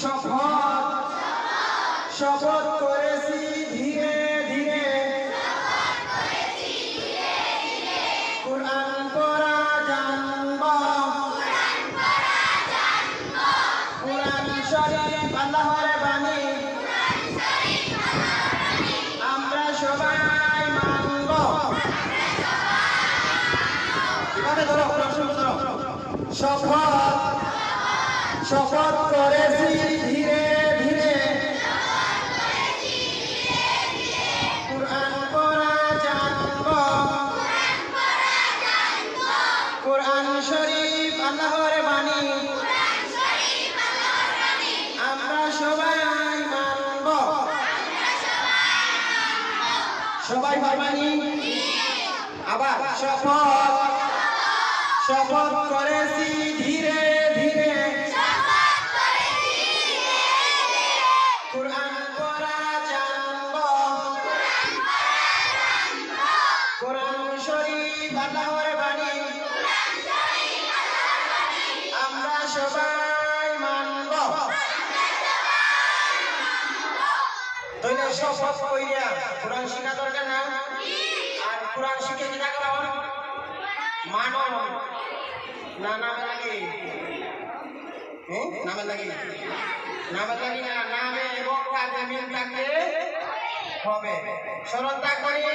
শপথ। শপথ করেছি ধীরে ধীরে। কোরআন পড়া জানব। কোরআন শরীফ আল্লাহর বাণী। আমরা সবাই মানব। শপথ শপথ করেছি ধীরে ধীরে। কোরআন শরীফ আল্লাহর বাণী। আমরা সবাই মানব। সবাই মানি আবার শপথ। শপথ করেছি ধীরে আল্লাহর বাণী। আমরা সবাই মানব। তাইলে শপথ কইরা কোরআন শিখা দরকার না? আর কোরআন শিখে কি করা হয় মানো না নামে লাগে নামে লাগে নামে লাগে না, নামে এবং কাজে মিল থাকলে হবে। স্মরণ থাকবে জি